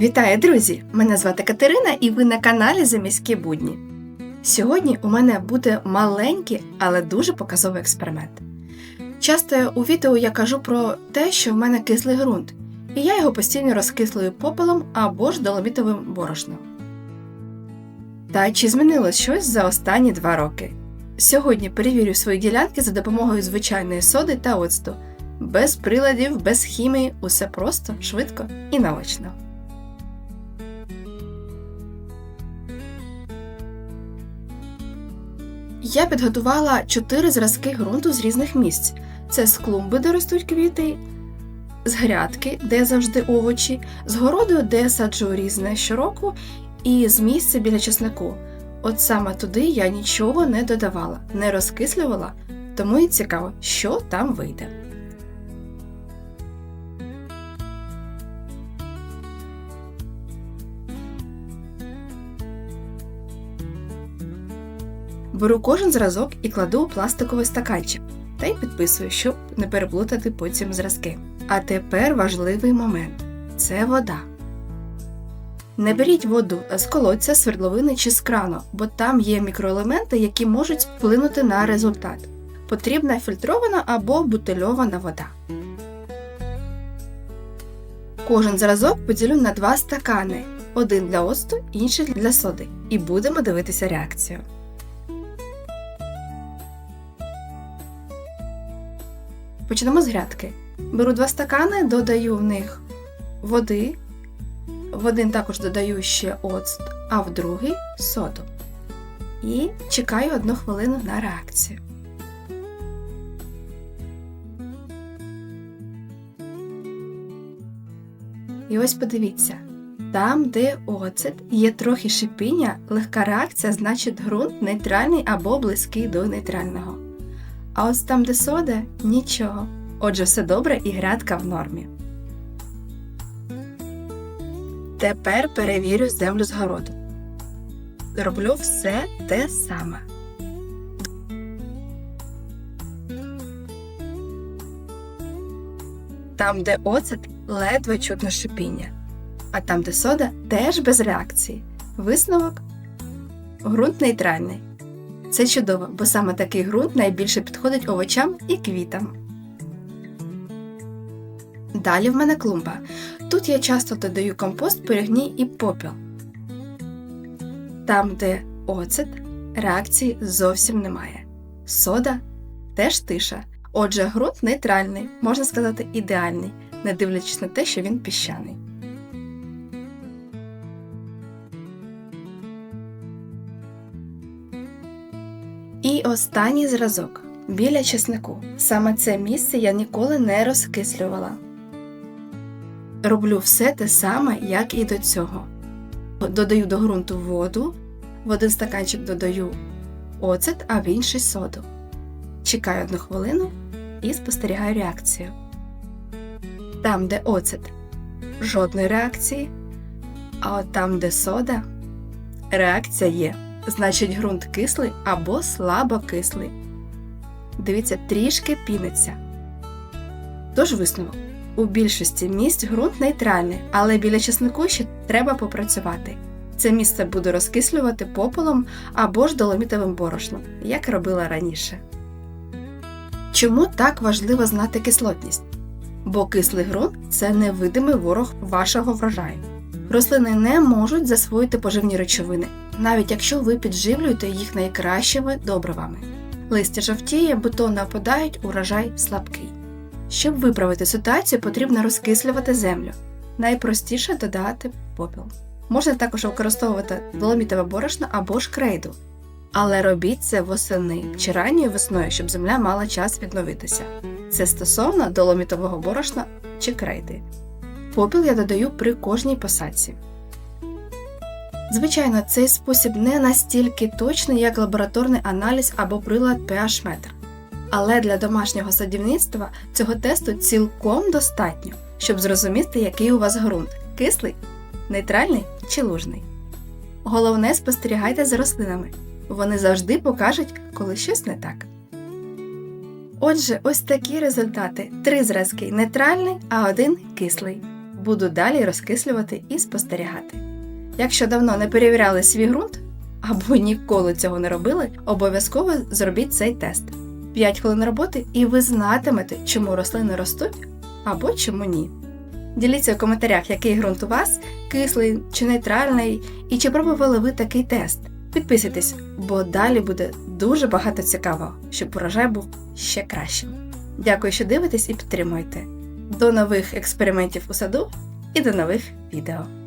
Вітаю, друзі! Мене звати Катерина і ви на каналі Заміські будні. Сьогодні у мене буде маленький, але дуже показовий експеримент. Часто у відео я кажу про те, що в мене кислий ґрунт, і я його постійно розкислюю попелом або ж доломітовим борошном. Та чи змінилось щось за останні два роки? Сьогодні перевірю свої ділянки за допомогою звичайної соди та оцту. Без приладів, без хімії, усе просто, швидко і наочно. Я підготувала чотири зразки ґрунту з різних місць: це з клумби, де ростуть квіти, з грядки, де завжди овочі, з городу, де саджу різне щороку, і з місця біля чеснику. От саме туди я нічого не додавала, не розкислювала, тому і цікаво, що там вийде. Беру кожен зразок і кладу у пластиковий стаканчик та й підписую, щоб не переплутати потім зразки. А тепер важливий момент це вода. Не беріть воду з колодця, свердловини чи з крану, бо там є мікроелементи, які можуть вплинути на результат. Потрібна фільтрована або бутильована вода. Кожен зразок поділю на два стакани: один для оцту, інший для соди. І будемо дивитися реакцію. Почнемо з грядки. Беру два стакани, додаю в них води, в один також додаю ще оцт, а в другий соду. І чекаю одну хвилину на реакцію. І ось подивіться, там, де оцет, є трохи шипіння, легка реакція, значить ґрунт нейтральний або близький до нейтрального. А ось там, де сода, нічого. Отже, все добре і грядка в нормі. Тепер перевірю землю з городу. Роблю все те саме. Там, де оцет, ледве чутно шипіння. А там, де сода, теж без реакції. Висновок ґрунт нейтральний. Це чудово, бо саме такий ґрунт найбільше підходить овочам і квітам. Далі в мене клумба. Тут я часто додаю компост, перегній і попіл. Там, де оцет, реакції зовсім немає. Сода теж тиша. Отже, ґрунт нейтральний, можна сказати, ідеальний, не дивлячись на те, що він піщаний. І останній зразок біля чеснику. Саме це місце я ніколи не розкислювала. Роблю все те саме, як і до цього. Додаю до ґрунту воду, в один стаканчик додаю оцет, а в інший соду. Чекаю одну хвилину і спостерігаю реакцію. Там, де оцет, жодної реакції, а от там, де сода, реакція є. Значить, ґрунт кислий або слабокислий. Дивіться, трішки піниться. Тож висновок. У більшості місць ґрунт нейтральний, але біля чеснику ще треба попрацювати. Це місце буду розкислювати попелом або ж доломітовим борошном, як робила раніше. Чому так важливо знати кислотність? Бо кислий ґрунт це невидимий ворог вашого врожаю. Рослини не можуть засвоїти поживні речовини, навіть якщо ви підживлюєте їх найкращими добривами. Листя жовтіє, бутони опадають, урожай слабкий. Щоб виправити ситуацію, потрібно розкислювати землю. Найпростіше додати попіл. Можна також використовувати доломітове борошно або ж крейду. Але робіть це восени чи ранньою весною, щоб земля мала час відновитися. Це стосовно доломітового борошна чи крейди. Попіл я додаю при кожній посадці. Звичайно, цей спосіб не настільки точний, як лабораторний аналіз або прилад pH метр. Але для домашнього садівництва цього тесту цілком достатньо, щоб зрозуміти, який у вас ґрунт кислий, нейтральний чи лужний. Головне спостерігайте за рослинами. Вони завжди покажуть, коли щось не так. Отже, ось такі результати: три зразки нейтральний, а один кислий. Буду далі розкислювати і спостерігати. Якщо давно не перевіряли свій ґрунт або ніколи цього не робили, обов'язково зробіть цей тест. 5 хвилин роботи, і ви знатимете, чому рослини ростуть або чому ні. Діліться в коментарях, який ґрунт у вас, кислий чи нейтральний, і чи пробували ви такий тест. Підписуйтесь, бо далі буде дуже багато цікавого, щоб урожай був ще кращим. Дякую, що дивитесь і підтримуєте. До нових експериментів у саду і до нових відео.